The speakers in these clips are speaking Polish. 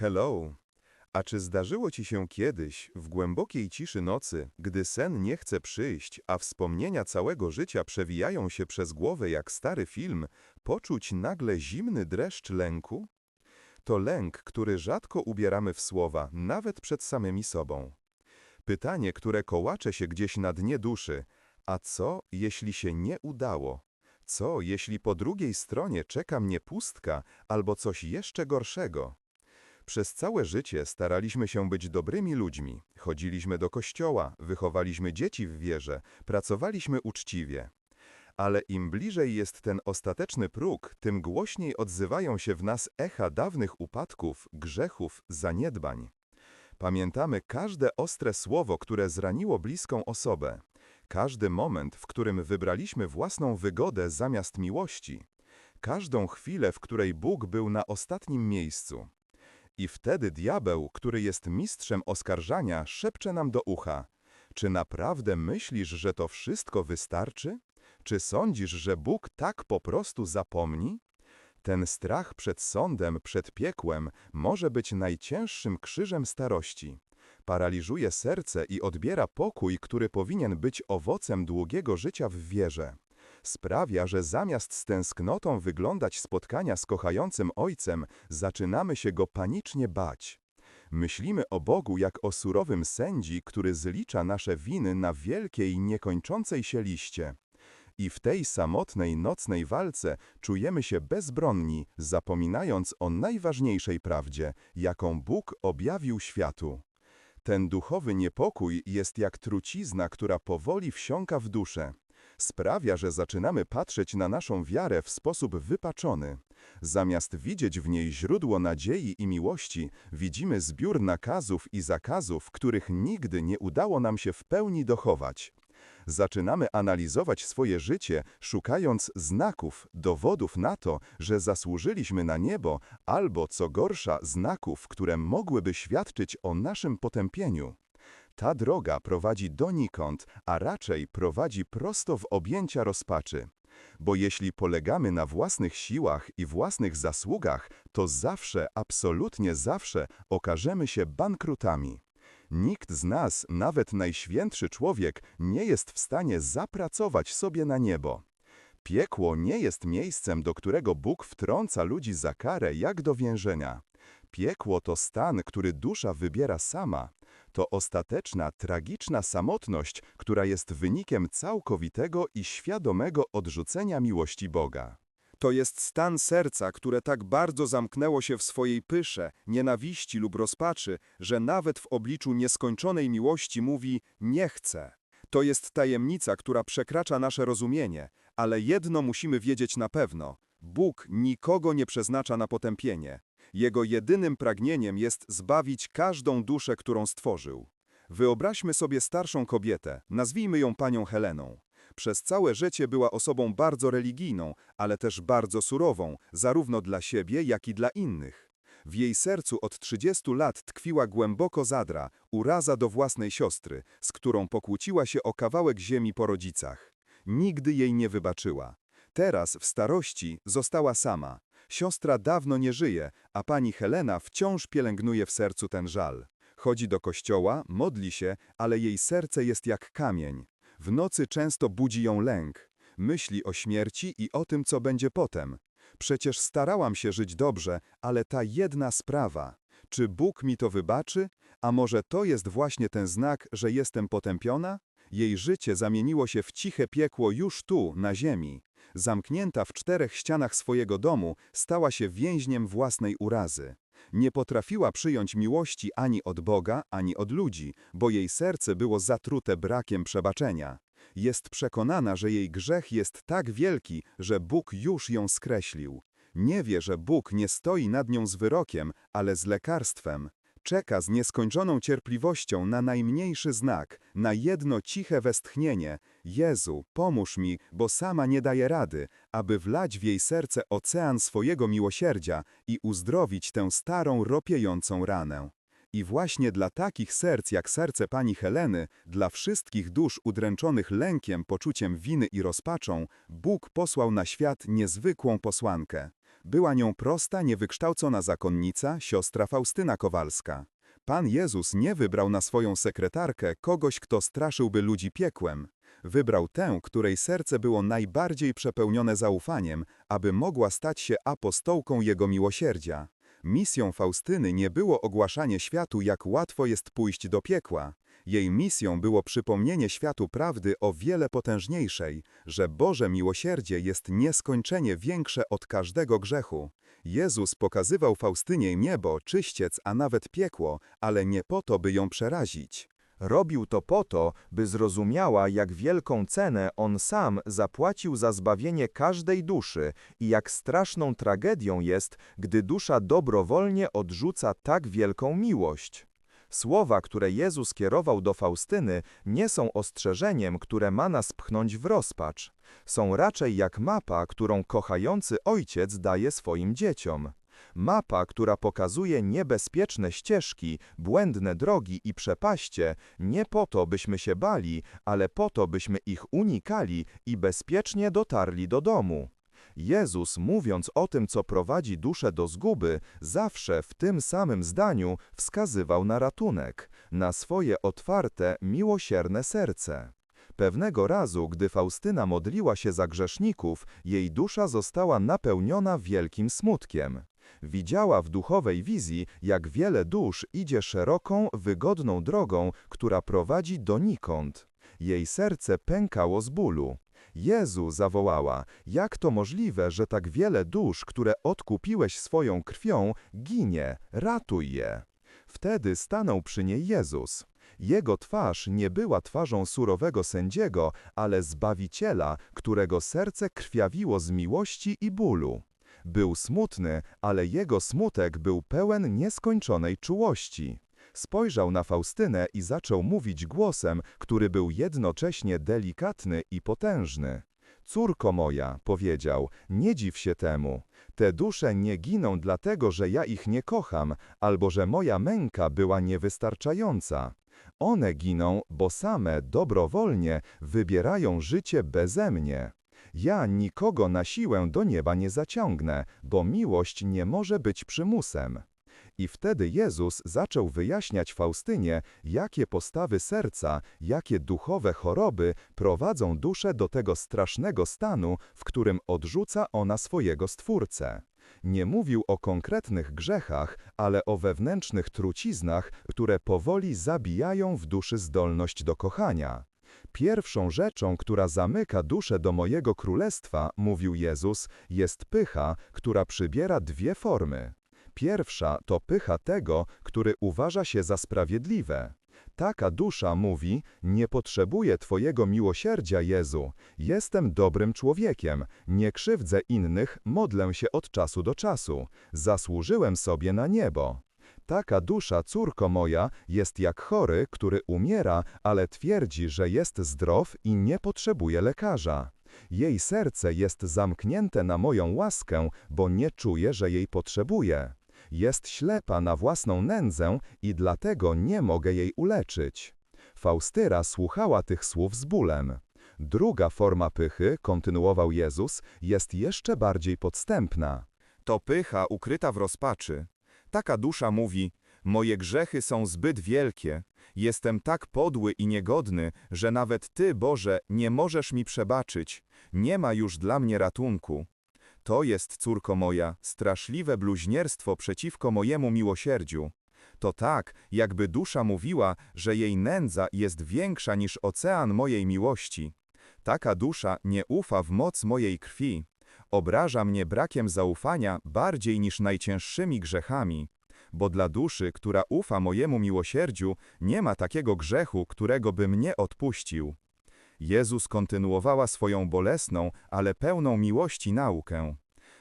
Hello. A czy zdarzyło ci się kiedyś, w głębokiej ciszy nocy, gdy sen nie chce przyjść, a wspomnienia całego życia przewijają się przez głowę jak stary film, poczuć nagle zimny dreszcz lęku? To lęk, który rzadko ubieramy w słowa, nawet przed samymi sobą. Pytanie, które kołacze się gdzieś na dnie duszy, a co, jeśli się nie udało? Co, jeśli po drugiej stronie czeka mnie pustka albo coś jeszcze gorszego? Przez całe życie staraliśmy się być dobrymi ludźmi. Chodziliśmy do kościoła, wychowaliśmy dzieci w wierze, pracowaliśmy uczciwie. Ale im bliżej jest ten ostateczny próg, tym głośniej odzywają się w nas echa dawnych upadków, grzechów, zaniedbań. Pamiętamy każde ostre słowo, które zraniło bliską osobę. Każdy moment, w którym wybraliśmy własną wygodę zamiast miłości. Każdą chwilę, w której Bóg był na ostatnim miejscu. I wtedy diabeł, który jest mistrzem oskarżania, szepcze nam do ucha. Czy naprawdę myślisz, że to wszystko wystarczy? Czy sądzisz, że Bóg tak po prostu zapomni? Ten strach przed sądem, przed piekłem może być najcięższym krzyżem starości. Paraliżuje serce i odbiera pokój, który powinien być owocem długiego życia w wierze sprawia, że zamiast z tęsknotą wyglądać spotkania z kochającym Ojcem, zaczynamy się Go panicznie bać. Myślimy o Bogu jak o surowym sędzi, który zlicza nasze winy na wielkiej, niekończącej się liście. I w tej samotnej, nocnej walce czujemy się bezbronni, zapominając o najważniejszej prawdzie, jaką Bóg objawił światu. Ten duchowy niepokój jest jak trucizna, która powoli wsiąka w duszę sprawia, że zaczynamy patrzeć na naszą wiarę w sposób wypaczony. Zamiast widzieć w niej źródło nadziei i miłości, widzimy zbiór nakazów i zakazów, których nigdy nie udało nam się w pełni dochować. Zaczynamy analizować swoje życie, szukając znaków, dowodów na to, że zasłużyliśmy na niebo, albo co gorsza, znaków, które mogłyby świadczyć o naszym potępieniu. Ta droga prowadzi donikąd, a raczej prowadzi prosto w objęcia rozpaczy. Bo jeśli polegamy na własnych siłach i własnych zasługach, to zawsze, absolutnie zawsze okażemy się bankrutami. Nikt z nas, nawet najświętszy człowiek, nie jest w stanie zapracować sobie na niebo. Piekło nie jest miejscem, do którego Bóg wtrąca ludzi za karę, jak do więzienia. Piekło to stan, który dusza wybiera sama. To ostateczna, tragiczna samotność, która jest wynikiem całkowitego i świadomego odrzucenia miłości Boga. To jest stan serca, które tak bardzo zamknęło się w swojej pysze, nienawiści lub rozpaczy, że nawet w obliczu nieskończonej miłości mówi nie chcę. To jest tajemnica, która przekracza nasze rozumienie, ale jedno musimy wiedzieć na pewno. Bóg nikogo nie przeznacza na potępienie. Jego jedynym pragnieniem jest zbawić każdą duszę, którą stworzył. Wyobraźmy sobie starszą kobietę, nazwijmy ją panią Heleną. Przez całe życie była osobą bardzo religijną, ale też bardzo surową, zarówno dla siebie, jak i dla innych. W jej sercu od 30 lat tkwiła głęboko zadra, uraza do własnej siostry, z którą pokłóciła się o kawałek ziemi po rodzicach. Nigdy jej nie wybaczyła. Teraz, w starości, została sama. Siostra dawno nie żyje, a pani Helena wciąż pielęgnuje w sercu ten żal. Chodzi do kościoła, modli się, ale jej serce jest jak kamień. W nocy często budzi ją lęk. Myśli o śmierci i o tym, co będzie potem. Przecież starałam się żyć dobrze, ale ta jedna sprawa. Czy Bóg mi to wybaczy? A może to jest właśnie ten znak, że jestem potępiona? Jej życie zamieniło się w ciche piekło już tu, na ziemi. Zamknięta w czterech ścianach swojego domu, stała się więźniem własnej urazy. Nie potrafiła przyjąć miłości ani od Boga, ani od ludzi, bo jej serce było zatrute brakiem przebaczenia. Jest przekonana, że jej grzech jest tak wielki, że Bóg już ją skreślił. Nie wie, że Bóg nie stoi nad nią z wyrokiem, ale z lekarstwem. Czeka z nieskończoną cierpliwością na najmniejszy znak, na jedno ciche westchnienie. Jezu, pomóż mi, bo sama nie daje rady, aby wlać w jej serce ocean swojego miłosierdzia i uzdrowić tę starą, ropiejącą ranę. I właśnie dla takich serc jak serce pani Heleny, dla wszystkich dusz udręczonych lękiem, poczuciem winy i rozpaczą, Bóg posłał na świat niezwykłą posłankę. Była nią prosta, niewykształcona zakonnica, siostra Faustyna Kowalska. Pan Jezus nie wybrał na swoją sekretarkę kogoś, kto straszyłby ludzi piekłem. Wybrał tę, której serce było najbardziej przepełnione zaufaniem, aby mogła stać się apostołką Jego miłosierdzia. Misją Faustyny nie było ogłaszanie światu, jak łatwo jest pójść do piekła. Jej misją było przypomnienie światu prawdy o wiele potężniejszej, że Boże miłosierdzie jest nieskończenie większe od każdego grzechu. Jezus pokazywał Faustynie niebo, czyściec, a nawet piekło, ale nie po to, by ją przerazić. Robił to po to, by zrozumiała, jak wielką cenę on sam zapłacił za zbawienie każdej duszy i jak straszną tragedią jest, gdy dusza dobrowolnie odrzuca tak wielką miłość. Słowa, które Jezus kierował do Faustyny, nie są ostrzeżeniem, które ma nas pchnąć w rozpacz. Są raczej jak mapa, którą kochający ojciec daje swoim dzieciom. Mapa, która pokazuje niebezpieczne ścieżki, błędne drogi i przepaście, nie po to, byśmy się bali, ale po to, byśmy ich unikali i bezpiecznie dotarli do domu. Jezus, mówiąc o tym, co prowadzi duszę do zguby, zawsze w tym samym zdaniu wskazywał na ratunek, na swoje otwarte, miłosierne serce. Pewnego razu, gdy Faustyna modliła się za grzeszników, jej dusza została napełniona wielkim smutkiem. Widziała w duchowej wizji, jak wiele dusz idzie szeroką, wygodną drogą, która prowadzi donikąd. Jej serce pękało z bólu. Jezu, zawołała, jak to możliwe, że tak wiele dusz, które odkupiłeś swoją krwią, ginie, ratuj je. Wtedy stanął przy niej Jezus. Jego twarz nie była twarzą surowego sędziego, ale Zbawiciela, którego serce krwawiło z miłości i bólu. Był smutny, ale jego smutek był pełen nieskończonej czułości. Spojrzał na Faustynę i zaczął mówić głosem, który był jednocześnie delikatny i potężny. Córko moja, powiedział, nie dziw się temu. Te dusze nie giną dlatego, że ja ich nie kocham, albo że moja męka była niewystarczająca. One giną, bo same dobrowolnie wybierają życie beze mnie. Ja nikogo na siłę do nieba nie zaciągnę, bo miłość nie może być przymusem. I wtedy Jezus zaczął wyjaśniać Faustynie, jakie postawy serca, jakie duchowe choroby prowadzą duszę do tego strasznego stanu, w którym odrzuca ona swojego Stwórcę. Nie mówił o konkretnych grzechach, ale o wewnętrznych truciznach, które powoli zabijają w duszy zdolność do kochania. Pierwszą rzeczą, która zamyka duszę do mojego królestwa, mówił Jezus, jest pycha, która przybiera dwie formy. Pierwsza to pycha tego, który uważa się za sprawiedliwe. Taka dusza mówi: Nie potrzebuję Twojego miłosierdzia, Jezu. Jestem dobrym człowiekiem, nie krzywdzę innych, modlę się od czasu do czasu. Zasłużyłem sobie na niebo. Taka dusza, córko moja, jest jak chory, który umiera, ale twierdzi, że jest zdrow i nie potrzebuje lekarza. Jej serce jest zamknięte na moją łaskę, bo nie czuje, że jej potrzebuje. Jest ślepa na własną nędzę i dlatego nie mogę jej uleczyć. Faustyra słuchała tych słów z bólem. Druga forma pychy, kontynuował Jezus, jest jeszcze bardziej podstępna. To pycha ukryta w rozpaczy. Taka dusza mówi: Moje grzechy są zbyt wielkie, jestem tak podły i niegodny, że nawet Ty, Boże, nie możesz mi przebaczyć, nie ma już dla mnie ratunku. To jest, córko moja, straszliwe bluźnierstwo przeciwko mojemu miłosierdziu. To tak, jakby dusza mówiła, że jej nędza jest większa niż ocean mojej miłości. Taka dusza nie ufa w moc mojej krwi. Obraża mnie brakiem zaufania bardziej niż najcięższymi grzechami. Bo dla duszy, która ufa mojemu miłosierdziu, nie ma takiego grzechu, którego by mnie odpuścił. Jezus kontynuowała swoją bolesną, ale pełną miłości naukę.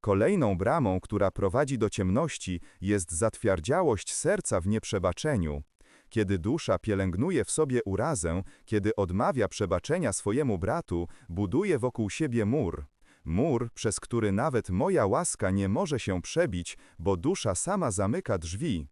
Kolejną bramą, która prowadzi do ciemności, jest zatwardziałość serca w nieprzebaczeniu. Kiedy dusza pielęgnuje w sobie urazę, kiedy odmawia przebaczenia swojemu bratu, buduje wokół siebie mur. Mur, przez który nawet moja łaska nie może się przebić, bo dusza sama zamyka drzwi.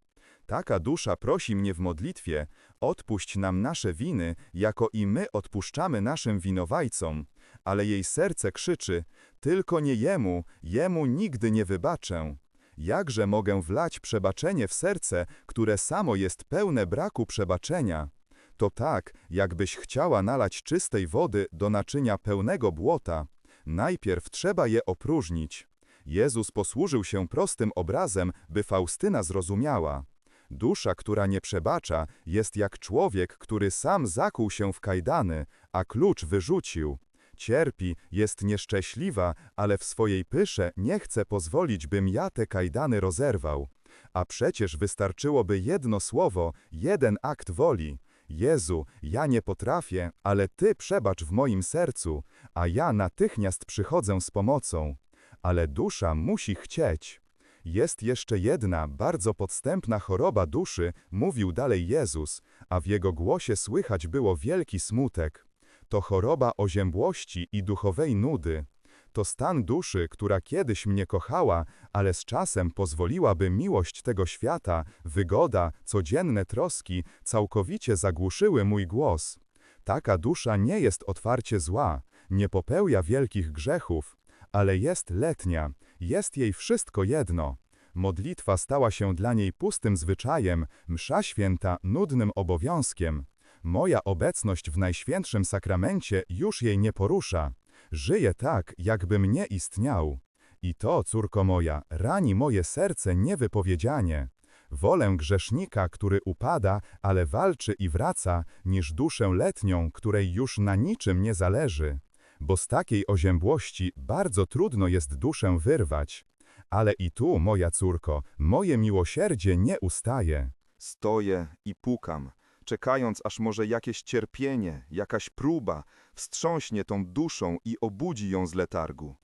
Taka dusza prosi mnie w modlitwie, odpuść nam nasze winy, jako i my odpuszczamy naszym winowajcom. Ale jej serce krzyczy, tylko nie jemu, jemu nigdy nie wybaczę. Jakże mogę wlać przebaczenie w serce, które samo jest pełne braku przebaczenia? To tak, jakbyś chciała nalać czystej wody do naczynia pełnego błota. Najpierw trzeba je opróżnić. Jezus posłużył się prostym obrazem, by Faustyna zrozumiała. Dusza, która nie przebacza, jest jak człowiek, który sam zakuł się w kajdany, a klucz wyrzucił. Cierpi, jest nieszczęśliwa, ale w swojej pysze nie chce pozwolić, bym ja te kajdany rozerwał. A przecież wystarczyłoby jedno słowo, jeden akt woli. Jezu, ja nie potrafię, ale Ty przebacz w moim sercu, a ja natychmiast przychodzę z pomocą. Ale dusza musi chcieć. Jest jeszcze jedna, bardzo podstępna choroba duszy, mówił dalej Jezus, a w jego głosie słychać było wielki smutek. To choroba oziębłości i duchowej nudy. To stan duszy, która kiedyś mnie kochała, ale z czasem pozwoliła, by miłość tego świata, wygoda, codzienne troski całkowicie zagłuszyły mój głos. Taka dusza nie jest otwarcie zła, nie popełnia wielkich grzechów, ale jest letnia, jest jej wszystko jedno. Modlitwa stała się dla niej pustym zwyczajem, msza święta nudnym obowiązkiem. Moja obecność w Najświętszym Sakramencie już jej nie porusza. Żyje tak, jakbym nie istniał. I to, córko moja, rani moje serce niewypowiedzianie. Wolę grzesznika, który upada, ale walczy i wraca, niż duszę letnią, której już na niczym nie zależy. Bo z takiej oziębłości bardzo trudno jest duszę wyrwać. Ale i tu, moja córko, moje miłosierdzie nie ustaje. Stoję i pukam, czekając aż może jakieś cierpienie, jakaś próba wstrząśnie tą duszą i obudzi ją z letargu.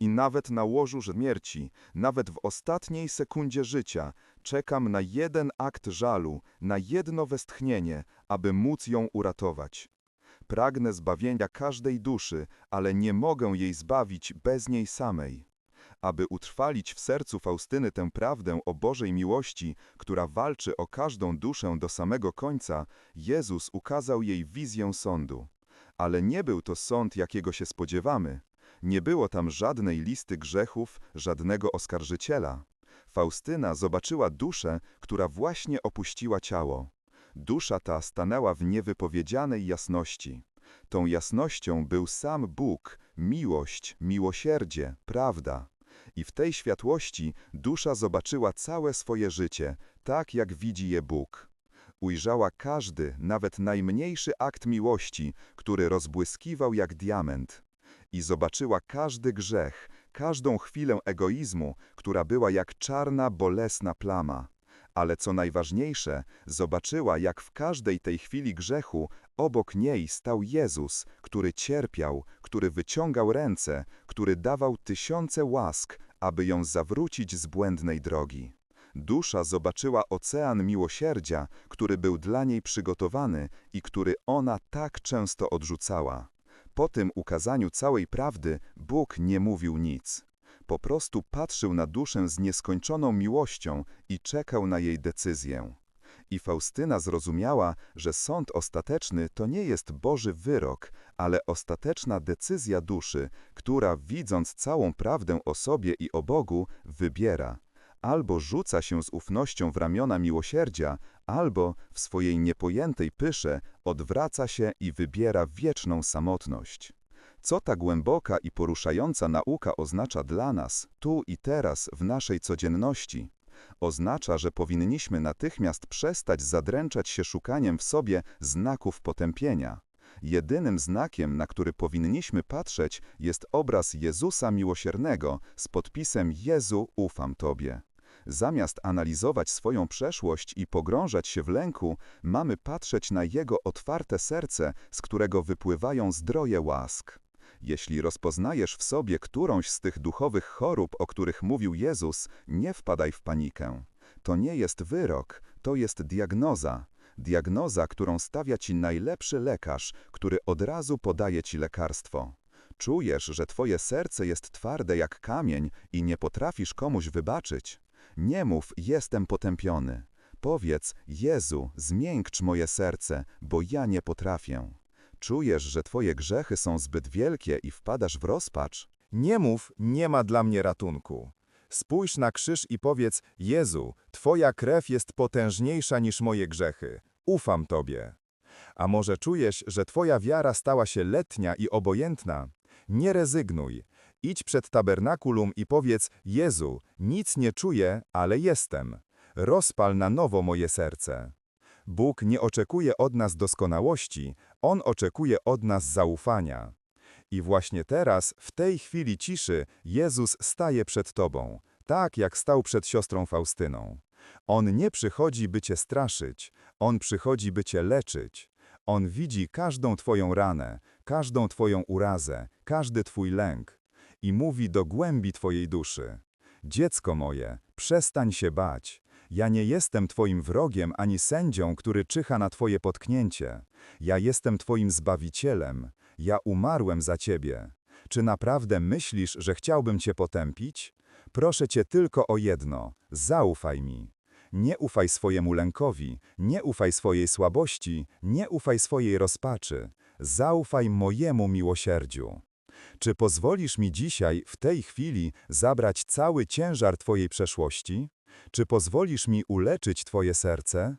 I nawet na łożu śmierci, nawet w ostatniej sekundzie życia, czekam na jeden akt żalu, na jedno westchnienie, aby móc ją uratować. Pragnę zbawienia każdej duszy, ale nie mogę jej zbawić bez niej samej. Aby utrwalić w sercu Faustyny tę prawdę o Bożej miłości, która walczy o każdą duszę do samego końca, Jezus ukazał jej wizję sądu. Ale nie był to sąd, jakiego się spodziewamy. Nie było tam żadnej listy grzechów, żadnego oskarżyciela. Faustyna zobaczyła duszę, która właśnie opuściła ciało. Dusza ta stanęła w niewypowiedzianej jasności. Tą jasnością był sam Bóg, miłość, miłosierdzie, prawda. I w tej światłości dusza zobaczyła całe swoje życie, tak jak widzi je Bóg. Ujrzała każdy, nawet najmniejszy akt miłości, który rozbłyskiwał jak diament. I zobaczyła każdy grzech, każdą chwilę egoizmu, która była jak czarna, bolesna plama. Ale co najważniejsze, zobaczyła, jak w każdej tej chwili grzechu obok niej stał Jezus, który cierpiał, który wyciągał ręce, który dawał tysiące łask, aby ją zawrócić z błędnej drogi. Dusza zobaczyła ocean miłosierdzia, który był dla niej przygotowany i który ona tak często odrzucała. Po tym ukazaniu całej prawdy Bóg nie mówił nic. Po prostu patrzył na duszę z nieskończoną miłością i czekał na jej decyzję. I Faustyna zrozumiała, że sąd ostateczny to nie jest Boży wyrok, ale ostateczna decyzja duszy, która, widząc całą prawdę o sobie i o Bogu, wybiera. Albo rzuca się z ufnością w ramiona miłosierdzia, albo w swojej niepojętej pysze odwraca się i wybiera wieczną samotność. Co ta głęboka i poruszająca nauka oznacza dla nas, tu i teraz, w naszej codzienności? Oznacza, że powinniśmy natychmiast przestać zadręczać się szukaniem w sobie znaków potępienia. Jedynym znakiem, na który powinniśmy patrzeć, jest obraz Jezusa Miłosiernego z podpisem Jezu, ufam Tobie. Zamiast analizować swoją przeszłość i pogrążać się w lęku, mamy patrzeć na Jego otwarte serce, z którego wypływają zdroje łask. Jeśli rozpoznajesz w sobie którąś z tych duchowych chorób, o których mówił Jezus, nie wpadaj w panikę. To nie jest wyrok, to jest diagnoza. Diagnoza, którą stawia ci najlepszy lekarz, który od razu podaje ci lekarstwo. Czujesz, że twoje serce jest twarde jak kamień i nie potrafisz komuś wybaczyć. Nie mów, jestem potępiony. powiedz, Jezu, zmiękcz moje serce, bo ja nie potrafię. Czujesz, że twoje grzechy są zbyt wielkie i wpadasz w rozpacz? Nie mów, nie ma dla mnie ratunku. Spójrz na krzyż i powiedz, Jezu, Twoja krew jest potężniejsza niż moje grzechy. Ufam Tobie. A może czujesz, że Twoja wiara stała się letnia i obojętna? Nie rezygnuj. Idź przed tabernakulum i powiedz, Jezu, nic nie czuję, ale jestem. Rozpal na nowo moje serce. Bóg nie oczekuje od nas doskonałości, On oczekuje od nas zaufania. I właśnie teraz, w tej chwili ciszy, Jezus staje przed Tobą, tak jak stał przed siostrą Faustyną. On nie przychodzi, by Cię straszyć, On przychodzi, by Cię leczyć. On widzi każdą Twoją ranę, każdą Twoją urazę, każdy Twój lęk i mówi do głębi Twojej duszy. Dziecko moje, przestań się bać. Ja nie jestem Twoim wrogiem ani sędzią, który czyha na Twoje potknięcie. Ja jestem Twoim Zbawicielem. Ja umarłem za Ciebie. Czy naprawdę myślisz, że chciałbym Cię potępić? Proszę Cię tylko o jedno. Zaufaj mi. Nie ufaj swojemu lękowi, nie ufaj swojej słabości, nie ufaj swojej rozpaczy. Zaufaj mojemu miłosierdziu. Czy pozwolisz mi dzisiaj, w tej chwili, zabrać cały ciężar Twojej przeszłości? Czy pozwolisz mi uleczyć Twoje serce?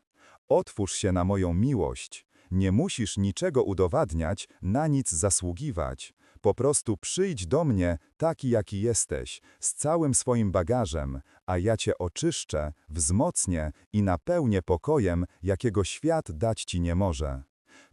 Otwórz się na moją miłość. Nie musisz niczego udowadniać, na nic zasługiwać. Po prostu przyjdź do mnie taki, jaki jesteś, z całym swoim bagażem, a ja Cię oczyszczę, wzmocnię i napełnię pokojem, jakiego świat dać Ci nie może.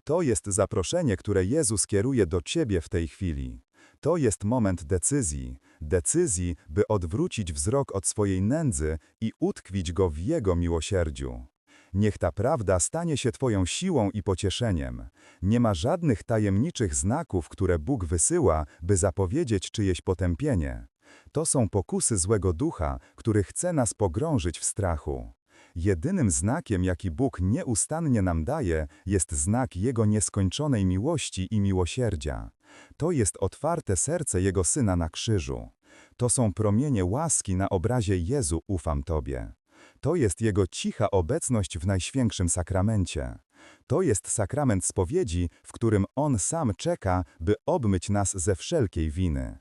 To jest zaproszenie, które Jezus kieruje do Ciebie w tej chwili. To jest moment decyzji, decyzji, by odwrócić wzrok od swojej nędzy i utkwić go w Jego miłosierdziu. Niech ta prawda stanie się Twoją siłą i pocieszeniem. Nie ma żadnych tajemniczych znaków, które Bóg wysyła, by zapowiedzieć czyjeś potępienie. To są pokusy złego ducha, który chce nas pogrążyć w strachu. Jedynym znakiem, jaki Bóg nieustannie nam daje, jest znak Jego nieskończonej miłości i miłosierdzia. To jest otwarte serce Jego Syna na krzyżu. To są promienie łaski na obrazie Jezu ufam Tobie. To jest Jego cicha obecność w Najświętszym Sakramencie. To jest sakrament spowiedzi, w którym On sam czeka, by obmyć nas ze wszelkiej winy.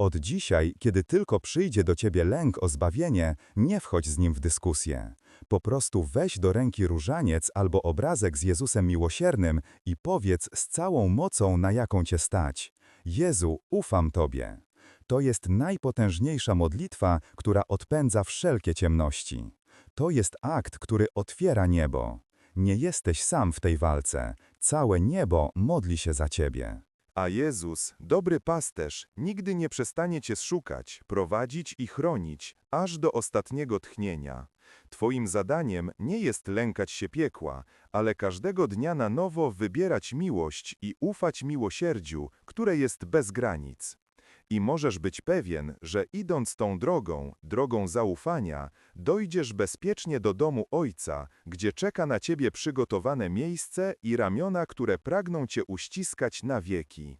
Od dzisiaj, kiedy tylko przyjdzie do Ciebie lęk o zbawienie, nie wchodź z nim w dyskusję. Po prostu weź do ręki różaniec albo obrazek z Jezusem miłosiernym i powiedz z całą mocą, na jaką Cię stać. Jezu, ufam Tobie. To jest najpotężniejsza modlitwa, która odpędza wszelkie ciemności. To jest akt, który otwiera niebo. Nie jesteś sam w tej walce. Całe niebo modli się za Ciebie. A Jezus, dobry pasterz, nigdy nie przestanie Cię szukać, prowadzić i chronić, aż do ostatniego tchnienia. Twoim zadaniem nie jest lękać się piekła, ale każdego dnia na nowo wybierać miłość i ufać miłosierdziu, które jest bez granic. I możesz być pewien, że idąc tą drogą, drogą zaufania, dojdziesz bezpiecznie do domu Ojca, gdzie czeka na Ciebie przygotowane miejsce i ramiona, które pragną Cię uściskać na wieki.